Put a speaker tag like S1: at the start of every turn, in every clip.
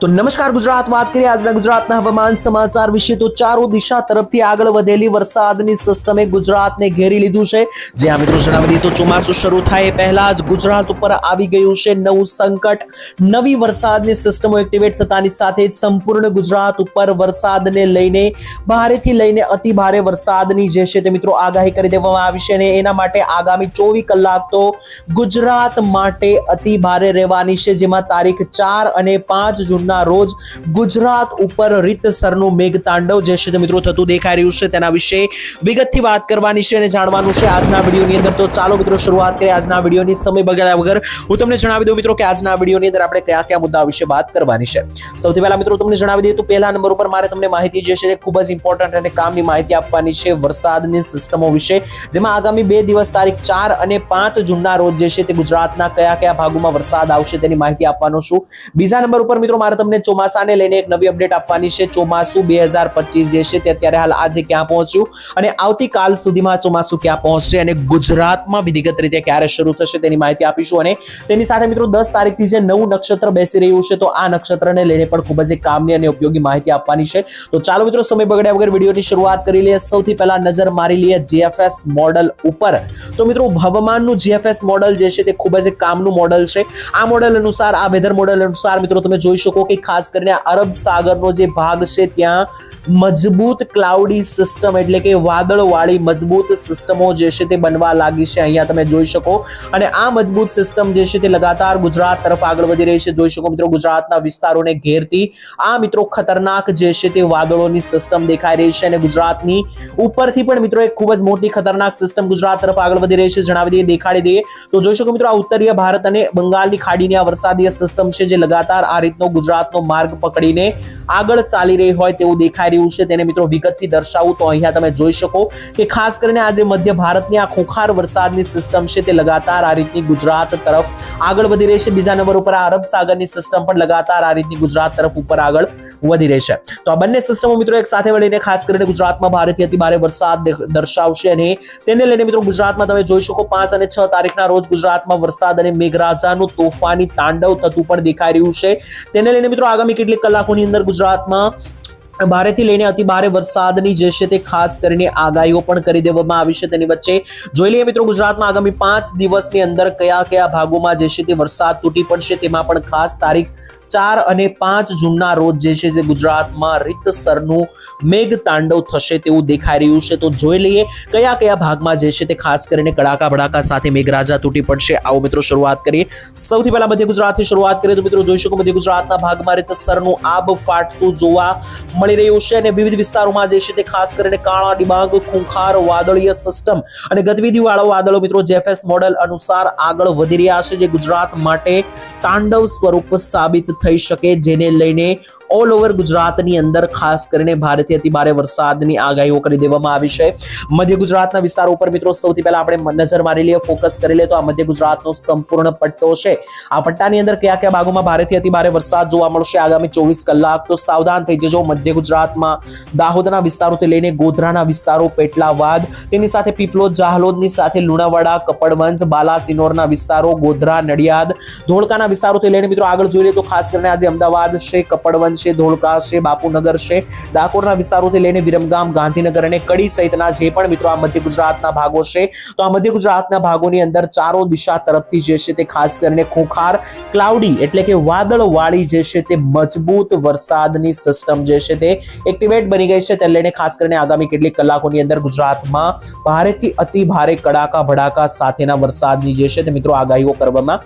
S1: તો નમસ્કાર ગુજરાત, વાત કરીએ આજના ગુજરાતના હવામાન સમાચાર વિશે. તો ચારો દિશા તરફથી આગળ વધેલી વરસાદની સિસ્ટમે ગુજરાતને ઘેરી લીધું છે. જ્યાં મિત્રો, જણાવી દઈએ તો ચોમાસું શરૂ થાય એ પહેલા જ ગુજરાત ઉપર આવી ગયું છે નવું સંકટ. નવી વરસાદની સિસ્ટમો એક્ટિવેટ થતાની સાથે સંપૂર્ણ ગુજરાત ઉપર વરસાદને લઈને, ભારેથી લઈને અતિ ભારે વરસાદની જે છે તે મિત્રો આગાહી કરી દેવામાં આવી છે અને એના માટે આગામી ચોવીસ કલાક તો ગુજરાત માટે અતિ ભારે રહેવાની છે. જેમાં તારીખ ચાર અને પાંચ જૂનના રોજ ગુજરાત ઉપર રીતસરનું મેઘતાંડવ જે છે મિત્રો થતું દેખાઈ રહ્યું છે તેના વિશે વિગતથી વાત કરવાની છે અને જાણવાનું છે આજના વિડીયોની અંદર. તો ચાલો મિત્રો શરૂઆત કરીએ આજના વિડીયોની સમય બગાડ્યા વગર. હું તમને જણાવી દઉં મિત્રો કે આજના વિડીયોની અંદર આપણે કયા કયા મુદ્દા વિશે વાત કરવાની છે. સૌથી પહેલા મિત્રો તમને જણાવી દઈએ તો પહેલા નંબર ઉપર મારે તમને માહિતી જે છે તે ખૂબ જ ઇમ્પોર્ટન્ટ અને કામની માહિતી આપવાની છે વરસાદની સિસ્ટમો વિશે. જેમાં આગામી બે દિવસ તારીખ ચાર અને પાંચ જૂનના રોજ જે છે તે ગુજરાતના કયા કયા ભાગોમાં વરસાદ આવશે તેની માહિતી આપવાનો છું. બીજા નંબર ઉપર મિત્રો મારે તમને ચોમાસાને લઈને એક નવી અપડેટ આપવાની છે. ચોમાસું બે હજાર પચીસ જે છે તે અત્યારે હાલ આજે ક્યાં પહોંચ્યું અને આવતીકાલ સુધીમાં ચોમાસું ક્યાં પહોંચશે અને ગુજરાતમાં વિધિગત રીતે ક્યારે શરૂ થશે તેની માહિતી આપીશું અને તેની સાથે મિત્રો દસ તારીખથી જે નવું નક્ષત્ર બેસી રહ્યું છે તો આ નક્ષત્રને લઈને પણ ખૂબ જ કામની અને ઉપયોગી માહિતી આપવાની છે. તો ચાલો મિત્રો સમય બગડ્યા વગર વિડીયોની શરૂઆત કરી લઈએ. સૌથી પહેલા નજર મારી લઈએ જીએફએસ મોડલ ઉપર. તો મિત્રો હવામાનનું જીએફએસ મોડલ જે છે તે ખૂબ જ કામનું મોડલ છે. આ મોડલ અનુસાર, આ વેધર મોડલ અનુસાર મિત્રો તમે જોઈ શકો કે ખાસ કરીને અરબ સાગરનો જે ભાગ છે, ત્યાં મજબૂત ક્લાઉડી સિસ્ટમ એટલે કે વાદળવાળી મજબૂત સિસ્ટમો જે છે તે બનવા લાગી છે. અહીંયા તમે જોઈ શકો. અને આ મજબૂત સિસ્ટમ જે છે તે લગાતાર ગુજરાત તરફ આગળ વધી રહી છે. જોઈ શકો મિત્રો ગુજરાતના વિસ્તારોને ઘેરતી આ મિત્રો ખતરનાક જે છે તે વાદળોની સિસ્ટમ દેખાઈ રહી છે અને ગુજરાતની ઉપરથી પણ મિત્રો એક ખૂબ જ મોટી ખતરનાક સિસ્ટમ ગુજરાત તરફ આગળ વધી રહી છે. જણાવી દઈએ, દેખાડી દઈએ. તો જોઈ શકો મિત્રો આ ઉત્તરીય ભારત અને બંગાળની ખાડીની આ વરસાદીય સિસ્ટમ છે, જે લગાતાર આ રીતનો ગુજરાતનો માર્ગ પકડીને આગળ ચાલી રહી હોય તેવું દેખાઈ રહ્યું છે. તેને મિત્રો વિગતથી દર્શાવું તો અહીંયા તમે જોઈ શકો કે ખાસ કરીને આજે મધ્ય ભારતની આ ખોખાર વરસાદની સિસ્ટમ છે તે લગાતાર આ રીતની ગુજરાત તરફ આગળ વધી રહી છે. બીજા નંબર ઉપર આ અરબ સાગરની સિસ્ટમ પણ લગાતાર આ રીતની ગુજરાત તરફ ઉપર આગળ વધી રહી છે. તો આ બંને સિસ્ટમો મિત્રો એક સાથે મળીને ખાસ કરીને ગુજરાતમાં ભારેથી અતિ ભારે વરસાદ દર્શાવશે અને તેને લઈને મિત્રો ગુજરાતમાં તમે જોઈ શકો પાંચ અને છ તારીખના રોજ ગુજરાતમાં વરસાદ અને મેઘરાજાનું તોફાની તાંડવ થતું પણ દેખાઈ રહ્યું છે. તેને લઈને મિત્રો આગામી કેટલીક કલાકોની અંદર ગુજરાતમાં ભારેથી લઈને અતિ ભારે વરસાદની જે છે તે ખાસ કરીને આગાહીઓ પણ કરી દેવામાં આવી છે. તેની વચ્ચે જોઈ લઈએ મિત્રો ગુજરાતમાં આગામી પાંચ દિવસની અંદર કયા કયા ભાગોમાં જે છે તે વરસાદ તૂટી પડશે તેમાં પણ ખાસ તારીખ ચાર અને પાંચ જૂનના રોજ જે છે તે ગુજરાતમાં રીતસરનું મેઘ તાંડવ થશે તેવું દેખાઈ રહ્યું છે. તો જોઈ લઈએ કયા કયા ભાગમાં જે છે તે ખાસ કરીને કડાકા ભડાકા સાથે મેઘરાજા તૂટી પડશે. આવો મિત્રો શરૂઆત કરીએ. સૌથી પહેલા મધ્ય ગુજરાતથી શરૂઆત કરીએ તો મિત્રો જોઈ શકો મધ્ય ગુજરાતના ભાગમાં રીતસરનું આબ ફાટતું જોવા મળી રહ્યું છે અને વિવિધ વિસ્તારોમાં જે છે તે ખાસ કરીને કાળા ડિબાંગ, ખૂંખાર, વાદળીય સિસ્ટમ અને ગતિવિધિવાળા વાદળો મિત્રો જેફએસ મોડેલ અનુસાર આગળ વધી રહ્યા છે, જે ગુજરાત માટે તાંડવ સ્વરૂપ સાબિત થઈ શકે જેને લઈને ઓલ ઓવર ગુજરાતની અંદર, ખાસ કરીને ભારેથી અતિ ભારે વરસાદની આગાહીઓ કરી દેવામાં આવી છે. મધ્ય ગુજરાતના વિસ્તારો ઉપર મિત્રો, સૌથી પહેલા આપણે નજર મારી લઈએ ફોકસ કરી લઈએ તો આ મધ્ય ગુજરાતનો સંપૂર્ણ પટ્ટો છે. આ પટ્ટાની અંદર કયા કયા ભાગોમાં ભારેથી અતિ ભારે વરસાદ જોવા મળશે? આગામી ચોવીસ કલાક તો સાવધાન થઈ જજો. મધ્ય ગુજરાતમાં દાહોદના વિસ્તારોથી લઈને ગોધરાના વિસ્તારો, પેટલાવાદ, તેની સાથે પીપલોદ, જાહલોદની સાથે લુણાવાડા, કપડવંજ, બાલાસિનોરના વિસ્તારો, ગોધરા, નડિયાદ, ધોળકાના વિસ્તારોથી લઈને મિત્રો આગળ જોઈ લઈએ તો ખાસ કરીને આજે અમદાવાદ છે, કપડવંજ છે, ધોળકા છે, બાપુનગર છે. ડાકોરના વિસ્તારોથી લઈને વિરમગામ, ગાંધીનગર અને કડી સહિતના જે પણ મિત્રો આ મધ્ય ગુજરાતના ભાગો છે, તો આ મધ્ય ગુજરાતના ભાગોની અંદર ચારો દિશા તરફથી જે છે તે ખાસ કરીને ખોખાર, ક્લાઉડી એટલે કે વાદળવાળી જે છે તે મજબૂત વરસાદની સિસ્ટમ જે છે તે એક્ટિવેટ બની ગઈ છે. તેને લઈને ખાસ કરીને આગામી કેટલીક કલાકોની અંદર ગુજરાતમાં ભારેથી અતિ ભારે કડાકા, ભડાકા સાથેના વરસાદની જે છે તે મિત્રો આગાહીઓ કરવામાં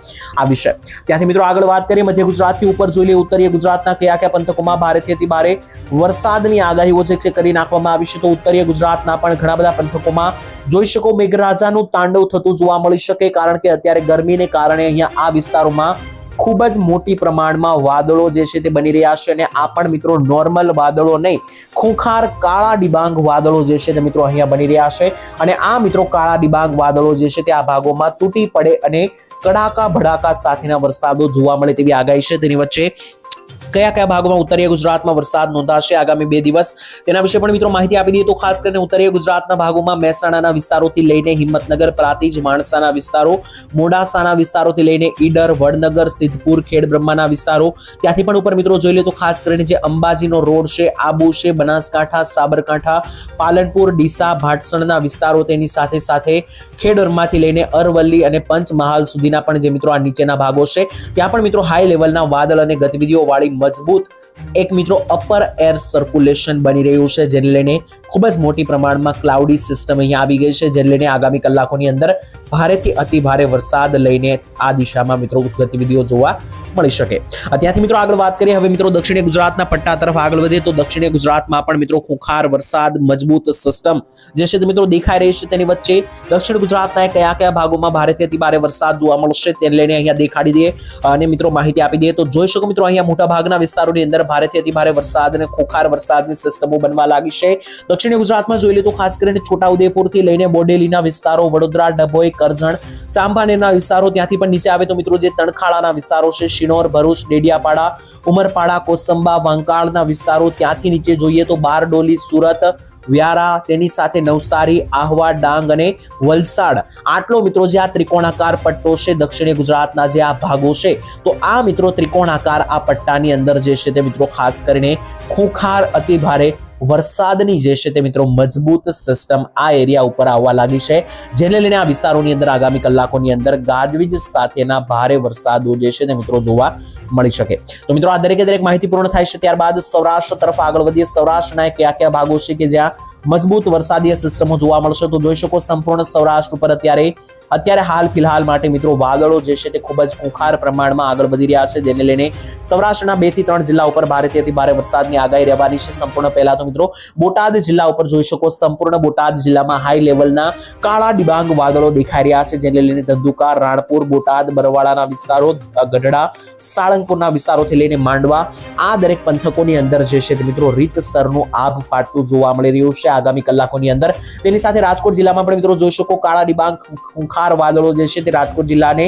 S1: આવી છે. ત્યાંથી મિત્રો આગળ વાત કરીએ, મધ્ય ગુજરાતથી ઉપર જોઈ લઈએ, ઉત્તરીય ગુજરાતના કયા કયા પંથકોમાં ભારેથી અતિ ભારે વરસાદની આગાહીઓ છે કરી નાખવામાં આવી છે તો ઉત્તરીય ગુજરાતના પણ ઘણા બધા પંથકોમાં જોઈ શકો મેઘરાજાનું તાંડવ થતું જોવા મળી શકે કારણ કે અત્યારે ગરમીને કારણે અહીંયા આ વિસ્તારોમાં ખૂબ જ મોટી પ્રમાણમાં વાદળો જે છે તે બની રહ્યા છે અને આ પણ મિત્રો નોર્મલ વાદળો નહીં, ખૂંખાર કાળા ડિબાંગ વાદળો જે છે તે મિત્રો અહીંયા બની રહ્યા છે અને આ મિત્રો કાળા ડિબાંગ વાદળો જે છે તે આ ભાગોમાં તૂટી પડે અને કડાકા ભડાકા સાથેના વરસાદો જોવા મળે તેવી આગાહી છે. તેની વચ્ચે કયા કયા ભાગોમાં ઉત્તરીય ગુજરાતમાં વરસાદ નોંધાશે આગામી બે દિવસ? તેના વિશે પણ મિત્રો માહિતી આપી દઈએ તો ખાસ કરીને ઉત્તરીય ગુજરાતના ભાગોમાં મહેસાણાના વિસ્તારોથી લઈને હિંમતનગર, પ્રાતિજ, માણસાના વિસ્તારો, મોડાસાના વિસ્તારોથી લઈને ઈડર, વડનગર, સિદ્ધપુર, ખેડબ્રહ્માના વિસ્તારો. ત્યાંથી પણ ઉપર મિત્રો જોઈ લે તો ખાસ કરીને જે અંબાજીનો રોડ છે, આબુ છે, બનાસકાંઠા, સાબરકાંઠા, પાલનપુર, ડીસા, ભાટસણના વિસ્તારો તેની સાથે સાથે ખેડરમાંથી લઈને અરવલ્લી અને પંચમહાલ સુધીના પણ જે મિત્રો આ નીચેના ભાગો છે, ત્યાં પણ મિત્રો હાઈ લેવલના વાદળ અને ગતિવિધિઓ વાળી મજબૂત એક મિત્રો અપર એર સર્ક્યુલેશન બની રહ્યું છે, જેને લઈને ખૂબ જ મોટી પ્રમાણમાં ક્લાઉડી સિસ્ટમ અહીંયા આવી ગઈ છે, જેને લઈને આગામી કલાકોની અંદર ભારેથી અતિ ભારે વરસાદ લઈને આ દિશામાં મિત્રો ગતિવિધિઓ જોવા મળી શકે. ત્યાંથી મિત્રો આગળ વાત કરીએ, હવે મિત્રો દક્ષિણ ગુજરાતના પટ્ટા તરફ આગળ વધીએ, તો દક્ષિણ ગુજરાતમાં પણ મિત્રો ખુખાર વરસાદ મજબૂત સિસ્ટમ જે છે મિત્રો દેખાઈ રહી છે, તેની વચ્ચે દક્ષિણ ગુજરાતના કયા કયા ભાગોમાં ભારેથી અતિ ભારે વરસાદ જોવા મળશે, તેને લઈને અહીંયા દેખાડી દઈએ અને મિત્રો માહિતી આપી દઈએ. તો જોઈ શકો મિત્રો અહીંયા મોટા ભાગના વિસ્તારોની અંદર ભારેથી અતિ ભારે વરસાદ અને ખોખાર વરસાદની સિસ્ટમો બનવા લાગી છે. દક્ષિણ ગુજરાતમાં જોઈ લે તો ખાસ કરીને છોટાઉદેપુરથી લઈને બોડેલીના વિસ્તારો, વડોદરા, ડભોઈ, કરજણ, ચાંપાનેરના વિસ્તારો ત્યાંથી પણ નીચે આવે તો મિત્રો જે તણખાળાના વિસ્તારો છે, શિનોર, ભરૂચ, ડેડિયાપાડા, ઉમરપાડા, કોસંબા, વાંકાળના વિસ્તારો ત્યાંથી નીચે જોઈએ તો બારડોલી, સુરત વ્યારા, તેની સાથે નવસારી, આહવા, ડાંગ અને વલસાડ. આટલો મિત્રો જે આ ત્રિકોણાકાર પટ્ટો છે, દક્ષિણી ગુજરાતના જે આ ભાગો છે, તો આ મિત્રો ત્રિકોણાકાર આ પટ્ટાની અંદર જે છે તે મિત્રો ખાસ કરીને ખૂંખાર અતિ ભારે વરસાદની જે છે તે મિત્રો મજબૂત સિસ્ટમ આ એરિયા ઉપર આવવા લાગી છે. જેને લઈને આ વિસ્તારોની અંદર આગામી કલાકોની અંદર ગાજવીજ સાથેના ભારે વરસાદો જે છે તે મિત્રો જોવા મળી શકે. તો મિત્રો આ દરેકે દરેક માહિતી પૂર્ણ થાય છે. ત્યારબાદ સૌરાષ્ટ્ર તરફ આગળ વધીએ. સૌરાષ્ટ્રના કયા કયા ભાગો છે કે જ્યાં મજબૂત વરસાદીય સિસ્ટમો જોવા મળશે. તો જોઈ શકો સંપૂર્ણ સૌરાષ્ટ્ર ઉપર અત્યારે અત્યારે હાલ ફિલહાલ માટે મિત્રો વાદળો જે છે તે ખૂબ જ ખુખાર પ્રમાણમાં આગળ વધી રહ્યા છે. જેને લઈને સૌરાષ્ટ્રના બેથી ત્રણ જિલ્લા ઉપર ભારેથી અતિ ભારે વરસાદની આગાહી રહેવાની છે. સંપૂર્ણ પહેલા તો મિત્રો બોટાદ જિલ્લા ઉપર જોઈ શકો સંપૂર્ણ બોટાદ જિલ્લામાં હાઈ લેવલના કાળા ડિબાંગ વાદળો દેખાઈ રહ્યા છે. જેને લઈને ધંધુકા, રાણપુર, બોટાદ બરવાડાના વિસ્તારો, ગઢડા, સાળંગપુરના વિસ્તારોથી લઈને માંડવા, આ દરેક પંથકોની અંદર જે છે મિત્રો રીતસરનું આભ ફાટતું જોવા મળી રહ્યું છે. આગામી કલાકોની અંદર. તેની સાથે રાજકોટ જિલ્લામાં પણ મિત્રો જોઈ શકો કાળા ડિબાંગ, ખુંખાર વાદળો જે છે તે રાજકોટ જિલ્લાને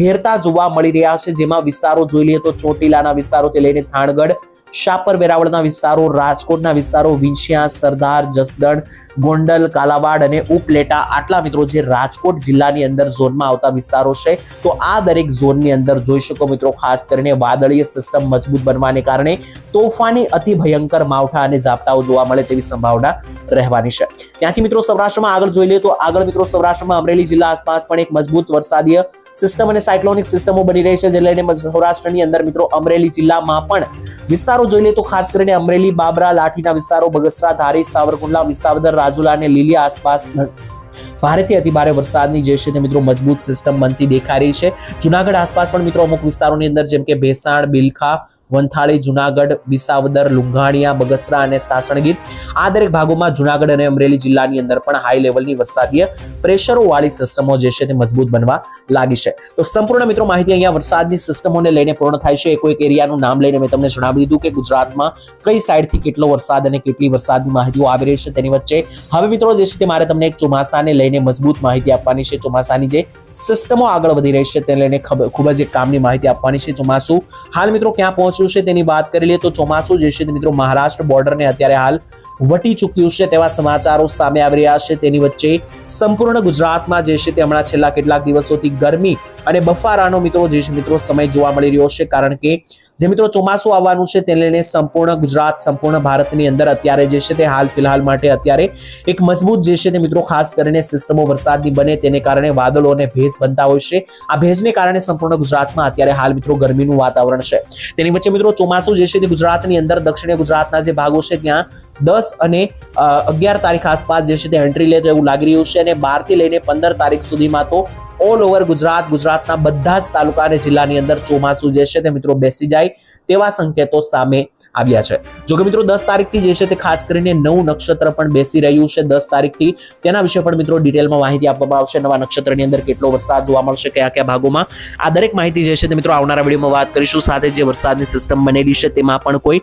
S1: ઘેરતા જોવા મળી રહ્યા છે. જેમાં વિસ્તારો જોઈ લઈએ તો ચોટીલાના વિસ્તારોથી લઈને થાણગઢ શાપર વેરાવળના વિસ્તારો, રાજકોટના વિસ્તારો, વિંછિયા, સરદાર, જસદણ, ગોંડલ, કાલાવાડ અને ઉપલેટા આટલા મિત્રો જે રાજકોટ જિલ્લાની અંદર ઝોનમાં આવતા વિસ્તારો છે, તો આ દરેક ઝોનની અંદર જોઈ શકો મિત્રો, ખાસ કરીને વાદળીય સિસ્ટમ મજબૂત બનવાને કારણે તોફાની અતિ ભયંકર માવઠા અને ઝાપટાઓ જોવા મળે તેવી સંભાવના રહેવાની છે. ત્યાંથી મિત્રો સૌરાષ્ટ્રમાં આગળ જોઈ લઈએ તો આગળ મિત્રો સૌરાષ્ટ્રમાં અમરેલી જિલ્લા આસપાસ પણ એક મજબૂત વરસાદીય સિસ્ટમ અને સાયક્લોનિક સિસ્ટમો બની રહી છે, જે સૌરાષ્ટ્રની અંદર મિત્રો અમરેલી જિલ્લામાં પણ વિસ્તારો જોઈ લે તો ખાસ કરીને અમરેલી, બાબરા, લાઠીના વિસ્તારો, બગસરા, ધારી, સાવરકુંડલા, વિસાવદર, રાજુલા અને લીલી આસપાસ ભારેથી અતિ ભારે વરસાદની જે છે તે મિત્રો મજબૂત સિસ્ટમ બનતી દેખાઈ રહી છે. જુનાગઢ આસપાસ પણ મિત્રો અમુક વિસ્તારોની અંદર જેમ કે ભેસાણ, બિલખા વંથાળી, જુનાગઢ વિસાવદર લુંઘાણિયા, બગસરા અને સાસણગીર. આ દરેક ભાગોમાં જુનાગઢ અને અમરેલી જિલ્લાની અંદર પણ હાઈ લેવલની વરસાદીય પ્રેશરો વાળી સિસ્ટમો જે છે તે મજબૂત બનવા લાગી છે. તો સંપૂર્ણ મિત્રો માહિતી અહીંયા વરસાદની સિસ્ટમોને લઈને પૂર્ણ થાય છે. કોઈ એક એરિયાનું નામ લઈને મેં તમને જણાવી દીધું કે ગુજરાતમાં કઈ સાઈડથી કેટલો વરસાદ અને કેટલી વરસાદની માહિતીઓ આવી રહી છે તેની વચ્ચે. હવે મિત્રો જે છે તે મારે તમને એક ચોમાસાને લઈને મજબૂત માહિતી આપવાની છે. ચોમાસાની જે સિસ્ટમો આગળ વધી રહી છે તેને લઈને ખબ- જ એક કામની માહિતી આપવાની છે ચોમાસું. હાલ મિત્રો ક્યાં પહોંચ્યું છે તેની વાત કરી લઈએ તો ચોમાસું જે છે મિત્રો મહારાષ્ટ્ર બોર્ડરને અત્યારે હાલ વટી ચૂક્યું છે તેવા સમાચારો સામે આવી રહ્યા છે. તેની વચ્ચે સંપૂર્ણ ગુજરાતમાં જે છે તે હમણાં છેલ્લા કેટલાક દિવસોથી ગરમી અને બફારાનો મિત્રો જે છે મિત્રો સમય જોવા મળી રહ્યો છે. કારણ કે જે મિત્રો ચોમાસું આવવાનું છે તેને લઈને સંપૂર્ણ ગુજરાત, સંપૂર્ણ ભારતની અંદર અત્યારે જે છે તે હાલ ફિલહાલ માટે અત્યારે એક મજબૂત જે છે તે મિત્રો ખાસ કરીને સિસ્ટમો વરસાદની બને તેને કારણે વાદળો અને ભેજ બનતા હોય છે. આ ભેજને કારણે સંપૂર્ણ ગુજરાતમાં અત્યારે હાલ મિત્રો ગરમીનું વાતાવરણ છે. તેની વચ્ચે મિત્રો ચોમાસું જે છે તે ગુજરાતની અંદર દક્ષિણ ગુજરાતના જે ભાગો છે ત્યાં દસ અને અગિયાર તારીખ આસપાસ જે છે તે એન્ટ્રી લે તો એવું લાગી રહ્યું છે અને બારથી લઈને પંદર તારીખ સુધીમાં તો ઓલ ઓવર ગુજરાત, ગુજરાતના બધા જ તાલુકા અને જિલ્લાની અંદર ચોમાસું જે છે તે મિત્રો બેસી જાય તેવા સંકેતો સામે આવ્યા છે. જો કે મિત્રો દસ તારીખથી જે છે તે ખાસ કરીને નવું નક્ષત્ર પણ બેસી રહ્યું છે. દસ તારીખથી તેના વિશે પણ મિત્રો ડિટેલમાં માહિતી આપવામાં આવશે. નવા નક્ષત્રની અંદર કેટલો વરસાદ જોવા મળશે, કયા કયા ભાગોમાં. આ દરેક માહિતી જે છે તે મિત્રો આવનારા વિડીયોમાં વાત કરીશું. સાથે જે વરસાદની સિસ્ટમ બનેલી છે તેમાં પણ કોઈ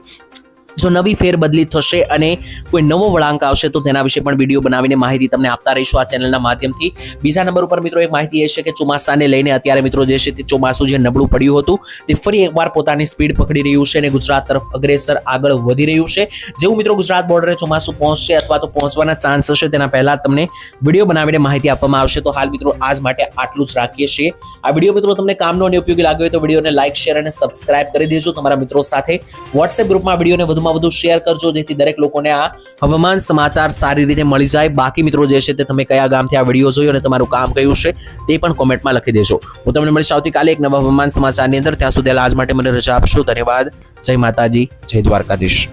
S1: જો નવી ફેરબદલી થશે અને કોઈ નવો વળાંક આવશે તો તેના વિશે પણ વીડિયો બનાવીને માહિતી તમને આપતા રહીશું આ ચેનલના માધ્યમથી. બીજા નંબર ઉપર મિત્રો એક માહિતી એ છે કે ચોમાસાને લઈને અત્યારે મિત્રો જે છે તે ચોમાસું જે નબળું પડ્યું હતું તે ફરી એકવાર પોતાની સ્પીડ પકડી રહ્યું છે અને ગુજરાત તરફ અગ્રેસર આગળ વધી રહ્યું છે. જેવું મિત્રો ગુજરાત બોર્ડરે ચોમાસું પહોંચશે અથવા તો પહોંચવાના ચાન્સ હશે તેના પહેલા તમને વીડિયો બનાવીને માહિતી આપવામાં આવશે. તો હાલ મિત્રો આજ માટે આટલું જ રાખીએ છીએ. આ વીડિયો મિત્રો તમને કામનો અને ઉપયોગી લાગ્યો હોય તો વિડીયોને લાઇક શેર અને સબસ્ક્રાઇબ કરી દેજો. તમારા મિત્રો સાથે વોટ્સએપ ગ્રુપમાં વિડીયોને વધુમાં વધુ શેર કરજો, જેથી દરેક લોકોને આ હવામાન સમાચાર સારી રીતે મળી જાય. બાકી મિત્રો જે છે તે તમે કયા ગામથી આ વીડિયો જોયો અને તમારું કામ કયું છે તે પણ કોમેન્ટમાં લખી દેજો. હું તમને મળીશ આવતીકાલે એક નવા હવામાન સમાચારની અંદર. ત્યાં સુધી આજ માટે મને રજા આપશો. ધન્યવાદ. જય માતાજી. જય દ્વારકાધીશ.